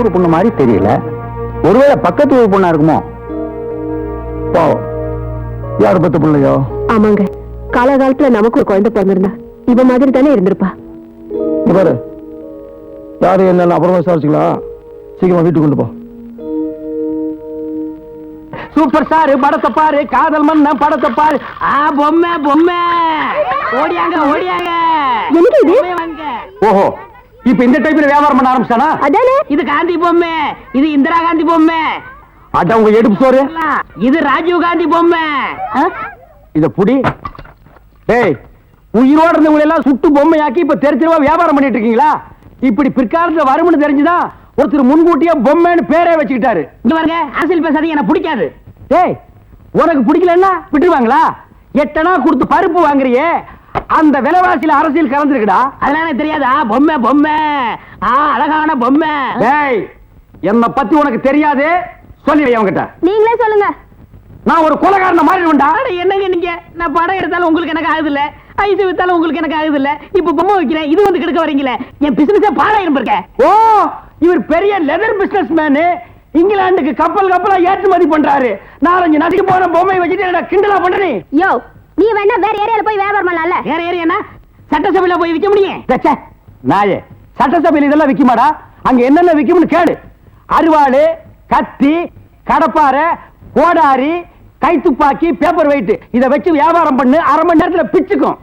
ஊர் பொண்ணு மாதிரி தெரியல. ஒருவேளை பக்கத்து ஊர் பொண்ணா இருக்குமோ? பாவம் யார் பத்து பிள்ளையோ? ஆமாங்க. காலகாலத்துல நமக்கு ஒரு குழந்தை பிறந்திருந்தா இவ மாதிரி தானே இருந்திருப்பா. பாரு. யாரு என்னன்னு அப்புறமா விசாரிச்சுக்கலாம். சீக்கிரமா வீட்டுக்கு கொண்டு போ. சூப்பர் ஸ்டார் படத்தை பாரு. காதல் மன்ன படத்தை பாரு. ஆ பொம்மை பொம்மை. ஓடியாங்க ஓடியாங்க. என்னது இது? பொம்மை வாங்க. ஓஹோ. இப்ப இந்த டைப்ல வியாபாரம் பண்ண ஆரம்பிச்சானா? அதானே. இது காந்தி பொம்மை. இது இந்திரா காந்தி பொம்மை. அட உங்க எடுப்பு சோறு. இது ராஜீவ் காந்தி பொம்மை? இத புடி. டேய் உயிரோட இருந்தவங்க எல்லாம் சுட்டு பொம்மையாக்கி இப்ப தெரு தெருவா வியாபாரம் பண்ணிட்டு இருக்கீங்களா? இப்படி பிற்காலத்துல வரும்னு தெரிஞ்சுதான் ஒருத்தர் முன்கூட்டியே பொம்மைன்னு பேரே வச்சுக்கிட்டாரு. இங்க பாருங்க அரசியல் பேசாதீங்க எனக்கு பிடிக்காது. டேய் உனக்கு பிடிக்கலன்னா விட்டுருவாங்களா? எட்டனா கொடுத்து பருப்பு வாங்குறியே அந்த விலைவாசியில அரசியல் கலந்துருக்குடா. அதெல்லாம் எனக்கு தெரியாதா? பொம்மை பொம்மை. ஆ அழகான பொம்மை. டேய் என்ன பத்தி உனக்கு தெரியாது? சொல்லிடு அவங்கிட்ட நீங்களே சொல்லுங்க. நான் ஒரு கொலகாரன மாறிடுவேன்டா. அட, என்னங்க நீங்க? நான் படம் எடுத்தாலும் உங்களுக்கு எனக்கு ஆகுது இல்ல ஐஸ் வித்தாலும் உங்களுக்கு எனக்கு ஆகுது இல்ல இப்ப பொம்மை வைக்கிறேன். இது வந்து கெடுக்க வரீங்களே. என் பிசினஸே பாடாயிரம் இருக்க ஓ இவர் பெரிய லெதர் பிசினஸ் மேனு இங்கிலாந்துக்கு கப்பல் கப்பலா ஏற்றுமதி பண்றாரு. நாலஞ்சு நதிக்கு போன பொம்மை வச்சுட்டு என்ன கிண்டலா பண்றீ யோ நீ வேணா வேற ஏரியால போய் வியாபாரம் பண்ணலாம்ல? வேற என்ன சட்டசபையில போய் விற்க முடியும். நாயே சட்டசபையில் இதெல்லாம் விக்குமாடா? அங்க என்னென்ன விக்கும்னு கேளு. அருவாளு கத்தி கடப்பாரை கோடாரி கைத்துப்பாக்கி பேப்பர் வெயிட் இத வச்சு வியாபாரம் பண்ணு அரை மணி நேரத்துல பிச்சுக்கும்.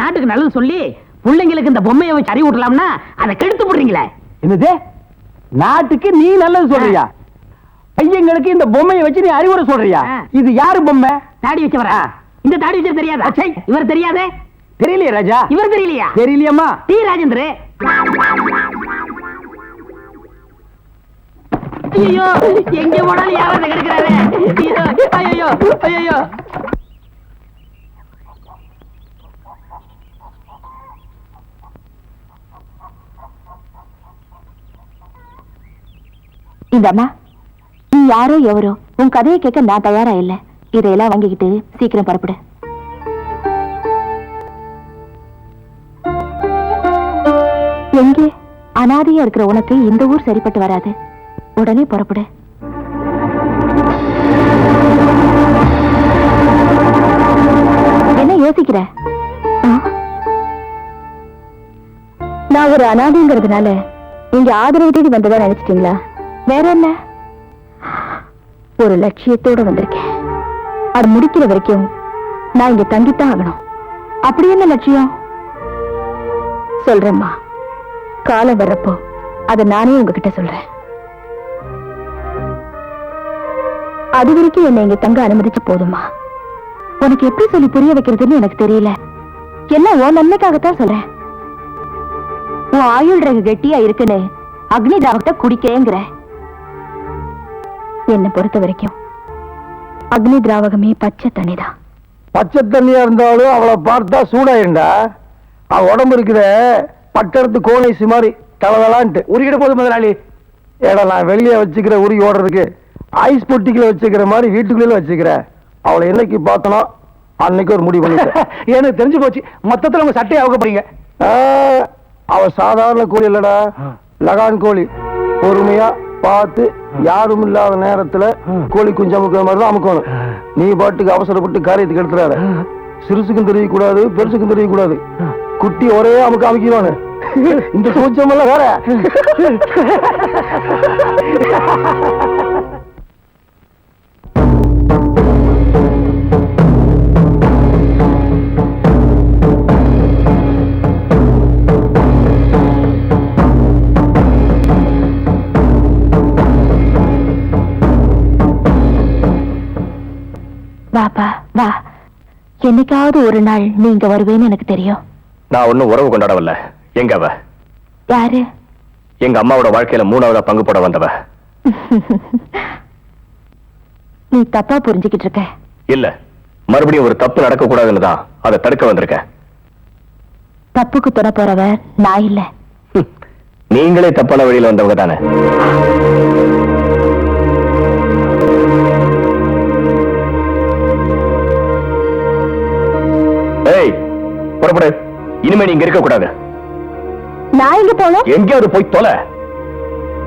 நாட்டுக்கு நல்லது சொல்லி பிள்ளைங்களுக்கு இந்த பொம்மையை வச்சு அறிவு விட்டலாம்னா அதை கெடுத்து போடுறீங்களே. என்னது? நாட்டுக்கு நீ நல்லது சொல்றியா? பையங்களுக்கு இந்த பொம்மையை வச்சு நீ அறிவுரை சொல்றியா. இது யாரு பொம்மை? தாடி வச்சவரா? இந்த தாடி வச்சது தெரியாதா? அச்சை. இவர் தெரியாதே? தெரியலையே ராஜா. இவர் தெரியலையா? தெரியலையம்மா. டி ராஜேந்திர. ஐயோ எங்க போனாலும் யாராவது கிடைக்கிறாரு? ஐயோ ஐயோ ஐயோ இந்த அம்மா நீ யாரோ எவரோ. உன் கதையை கேட்க நான் தயாரா இல்ல. இதையெல்லாம் வாங்கிக்கிட்டு சீக்கிரம் புறப்படு. எங்கே? அனாதையா இருக்கிற உனக்கு இந்த ஊர் சரிப்பட்டு வராது. உடனே புறப்படு. என்ன யோசிக்கிற? நான் ஒரு அனாதைங்கிறதுனால நீங்க ஆதரவு தேடி வந்ததா நினைச்சிட்டீங்களா? வேற என்ன? ஒரு லட்சியத்தோட வந்திருக்கேன். அது முடிக்கிற வரைக்கும் நான் இங்க தங்கித்தான் ஆகணும். அப்படி என்ன லட்சியம்? சொல்றேம்மா. காலம் வர்றப்போ அதை நானே உங்ககிட்ட சொல்றேன். அது வரைக்கும் என்னை இங்க தங்க அனுமதிச்சு போதுமா உனக்கு எப்படி சொல்லி புரிய வைக்கிறதுன்னு எனக்கு தெரியல. எல்லாம் உன் நன்மைக்காகத்தான் சொல்றேன். உன் ஆயுள் ரகு கெட்டியா இருக்குன்னு அக்னி தாவத்தை குடிக்கிறேங்கிற என்னை பொறுத்த வரைக்கும் அக்னி திராவகமே பச்சை தண்ணி தான் பச்சை தண்ணியா இருந்தாலும் அவளை பார்த்தா சூடாயிருண்டா அவ உடம்பு இருக்குத பட்டடத்து கோணைசி மாதிரி தளதலான்ட்டு உருகிட போது முதலாளி. ஏடா நான் வெளியே வச்சுக்கிற உருகி ஓடுறதுக்கு ஐஸ் பொட்டிக்குள்ள வச்சுக்கிற மாதிரி வீட்டுக்குள்ளே வச்சுக்கிறேன் அவளை என்னைக்கு பார்த்தனோ அன்னைக்கு ஒரு முடிவு பண்ணிட்டேன். எனக்கு தெரிஞ்சு போச்சு. மொத்தத்தில் உங்க சட்டையை அவுக்கப்படுறீங்க அவ சாதாரண கோழி இல்லடா. லகான் கோழி. பொறுமையா பார்த்து யாரும் இல்லாத நேரத்துல கோழி குஞ்சு அமுக்கிற மாதிரி தான் அமுக்கணும் நீ பாட்டுக்கு அவசரப்பட்டு காரியத்துக்கு எடுத்துறாரு சிறுசுக்கும் தெரியக்கூடாது பெருசுக்கும் தெரியக்கூடாது. குட்டி ஒரே அமுக்க அமைக்கிறானு இந்த சூச்சம் எல்லாம் வேற வாப்பா வா. என்னைக்காவது ஒரு நாள் நீ இங்க வருவேன்னு எனக்கு தெரியும். நான் ஒன்னும் உறவு கொண்டாட வரல எங்க அவ? யாரு? எங்க அம்மாவோட வாழ்க்கையில மூணாவதா பங்கு போட வந்தவ? நீ தப்பா புரிஞ்சுக்கிட்டு இருக்க. இல்ல. மறுபடியும் ஒரு தப்பு நடக்க கூடாதுன்னு தான் அதை தடுக்க வந்திருக்கேன் தப்புக்கு துணை போறவ நான் இல்ல. நீங்களே தப்பான வழியில வந்தவங்க தானே? இனிமே நீங்க இருக்க கூடாது. நான் எங்க போனோம் எங்கேயாவது போய் தொலை.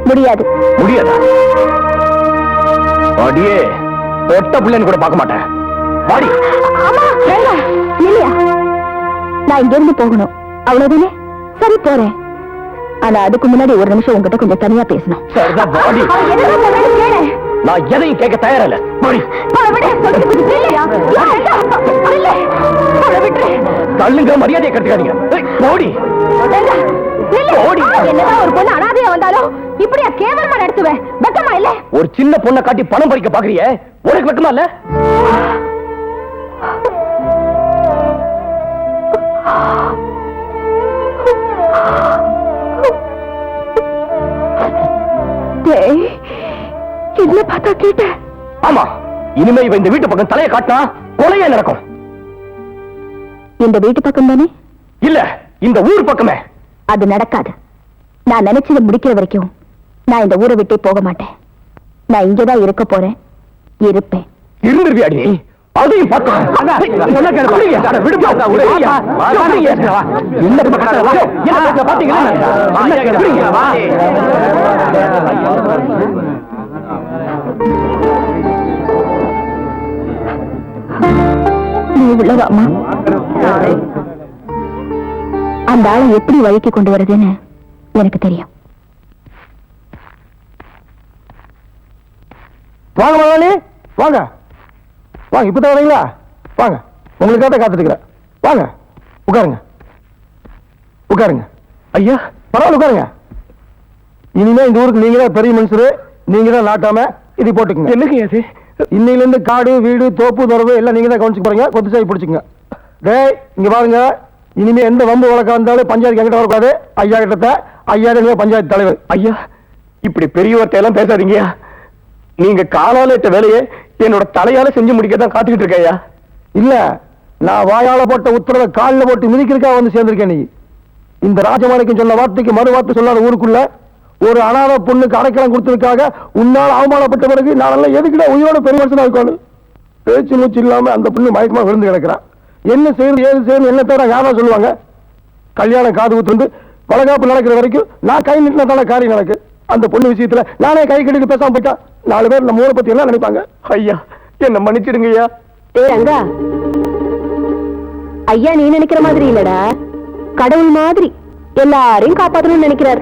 முடியாது. முடியாதா? அடியே ஒட்ட பிள்ளைன்னு கூட பார்க்க மாட்டேன். வாடி. இல்லையா? நான் இங்க இருந்து போகணும். அவ்வளவுதானே? சரி போறேன். ஆனா அதுக்கு முன்னாடி ஒரு நிமிஷம் உங்ககிட்ட கொஞ்சம் தனியா பேசணும். நான் எதையும் கேட்க தயாரா தள்ளுங்க மரியாதையை கட்டுக்காதீங்க. போடி. என்னதான் ஒரு பொண்ணு அனாதையா வந்தாலும் இப்படியா கேவலமா நடத்துவேன் வெக்கமா இல்ல? ஒரு சின்ன பொண்ணை காட்டி பணம் பறிக்க பாக்குறியே? உனக்கு வெக்கமா இல்ல? என்ன பார்த்தா கேட்டேன் ஆமா. இனிமே இவ இந்த வீட்டு பக்கம் தலையை காட்டினா கொலையே நடக்கும். இந்த வீட்டு பக்கம் தானே இல்ல இந்த ஊர் பக்கமே. அது நடக்காது. நான் நினைச்சதை முடிக்கிற வரைக்கும் நான் இந்த ஊரை விட்டே போக மாட்டேன். நான் இங்கதான் இருக்க போறேன். இருப்பேன். இருந்துருவியாடி நீ? அதையும் பார்த்து நீ உள்ளவாமா அந்த ஆளை எப்படி வழிக்கு கொண்டு வருதுன்னு எனக்கு தெரியும். வாங்க முதலாளி வாங்க. வாங்க இப்பதான் வரீங்களா வாங்க உங்களுக்காக தான் காத்துட்டு இருக்கிறேன் வாங்க உட்காருங்க. உட்காருங்க. ஐயா பரவாயில்ல உட்காருங்க. இனிமே இந்த ஊருக்கு நீங்க தான் பெரிய மனுஷரு நீங்க தான் நாட்டாம இது போட்டுக்குங்க. என்னங்க அது இன்னையில இருந்து காடு வீடு தோப்பு துறவு எல்லாம் நீங்க தான் கவனிச்சு போறீங்க. கொத்து சாய் பிடிச்சிங்க டேய் இங்க பாருங்க. இனிமே எந்த வம்பு வழக்கா இருந்தாலும் பஞ்சாயத்து எங்கிட்ட வரக்கூடாது. ஐயா கிட்ட ஐயா தான் பஞ்சாயத்து தலைவர். ஐயா இப்படி பெரியவர்கிட்ட எல்லாம் பேசாதீங்க. நீங்க காலால இட்ட வேலையை என்னோட தலையால செஞ்சு முடிக்க தான் காத்துக்கிட்டு இருக்கேன் இல்ல நான் வாயால போட்ட உத்தரவை காலில் போட்டு மிதிக்கிறக்கா வந்து சேர்ந்திருக்கேன் நீ. இந்த ராஜமாணிக்கம் சொன்ன வார்த்தைக்கு மறு வார்த்தை சொல்லாத ஊருக்குள்ள ஒரு அனாத பொண்ணுக்கு அடைக்கலம் கொடுத்ததுக்காக உன்னால் அவமானப்பட்ட பிறகு நான் எல்லாம் எதுக்கிட்ட உயிரோட பெரிய மனுஷனா இருக்கணும் பேச்சு மூச்சு இல்லாம அந்த பொண்ணு மயக்கமா விழுந்து கிடக்குறான் என்ன செய்யணும் ஏது செய்யணும் என்ன தவிர யாரா சொல்லுவாங்க. கல்யாணம் காது குத்துண்டு வளகாப்பு நடக்கிற வரைக்கும் நான் கை நிட்டினா தானே காரியம் நடக்கு. அந்த பொண்ணு விஷயத்துல நானே கை கட்டிட்டு பேசாம போயிட்டா நாலு பேர் நம்ம ஊரை பத்தி எல்லாம் நினைப்பாங்க. ஐயா என்ன மன்னிச்சிடுங்க ஐயா. ஏய் அங்கா. ஐயா நீ நினைக்கிற மாதிரி இல்லடா. கடவுள் மாதிரி எல்லாரையும் காப்பாத்தணும்னு நினைக்கிறார்.